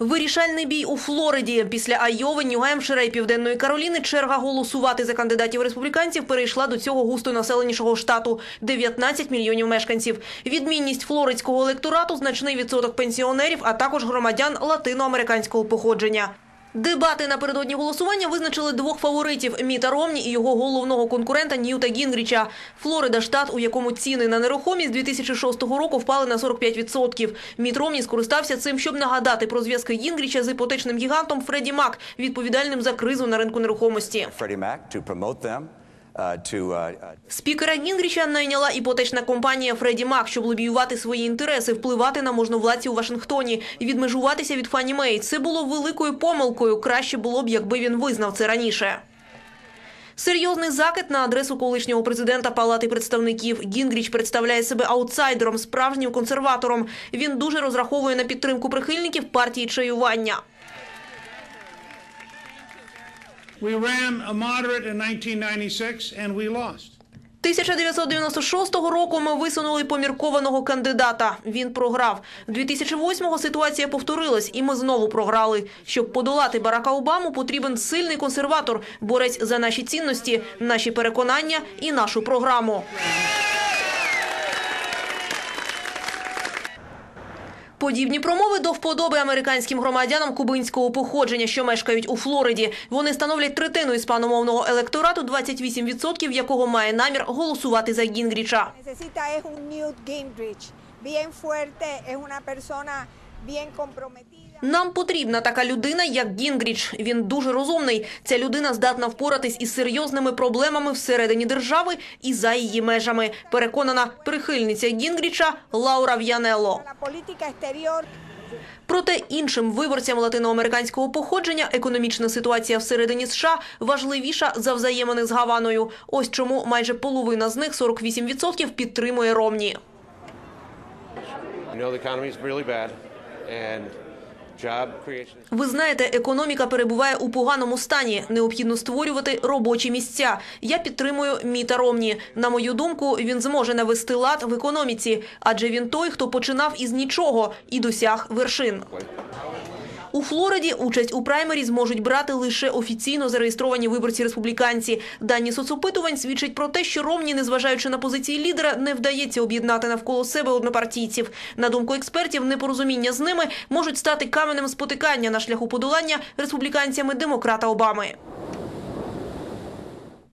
Вирішальний бій у Флориді. Після Айови, Нью-Гемпшира і Південної Кароліни черга голосувати за кандидатів республіканців перейшла до цього густонаселенішого штату – 19 мільйонів мешканців. Відмінність флоридського електорату – значний відсоток пенсіонерів, а також громадян латиноамериканського походження. Дебати напередодні голосування визначили двох фаворитів – Міта Ромні і його головного конкурента Ньюта Гінгріча. Флорида – штат, у якому ціни на нерухомість 2006 року впали на 45%. Міт Ромні скористався цим, щоб нагадати про зв'язки Гінгріча з іпотечним гігантом Фредді Мак, відповідальним за кризу на ринку нерухомості. To uh, uh, Спікера Гінгріча найняла іпотечна компанія Фредді Мак, щоб лобіювати свої інтереси, впливати на можновладці у Вашингтоні і відмежуватися від Фанні Мей. Це було великою помилкою. Краще було б, якби він визнав це раніше. Серйозний закид на адресу колишнього президента Палати представників. Гінгріч представляє себе аутсайдером, справжнім консерватором. Він дуже розраховує на підтримку прихильників партії чаювання. We ran a moderate in 1996 and we lost. 1996 року ми висунули поміркованого кандидата. Він програв. 2008-го ситуація повторилась, і ми знову програли. Щоб подолати Барака Обаму, потрібен сильний консерватор, борець за наші цінності, наші переконання і нашу програму. Подібні промови до вподоби американським громадянам кубинського походження, що мешкають у Флориді. Вони становлять третину іспаномовного електорату, 28% якого має намір голосувати за Гінгріча. bien fuerte, es una persona bien comprometida. Нам потрібна така людина, як Гінгріч. Він дуже розумний. Ця людина здатна впоратись із серйозними проблемами всередині держави і за її межами. Переконана прихильниця Гінгріча Лаура exterior Проте іншим виборцям латиноамериканського походження економічна ситуація всередині США важливіша за взаємини з Гаваною. Ось чому майже половина з них 48% підтримує Ромні. Ви знаєте, економіка перебуває у поганому стані. Необхідно створювати робочі місця. Я підтримую Міта Ромні. На мою думку, він зможе навести лад в економіці, адже він той, хто починав із нічого і досяг вершин. У Флориді участь у праймері зможуть брати лише офіційно зареєстровані виборці-республіканці. Дані соцопитувань свідчать про те, що Ромні, незважаючи на позиції лідера, не вдається об'єднати навколо себе однопартійців. На думку експертів, непорозуміння з ними можуть стати каменем спотикання на шляху подолання республіканцями демократа Обами.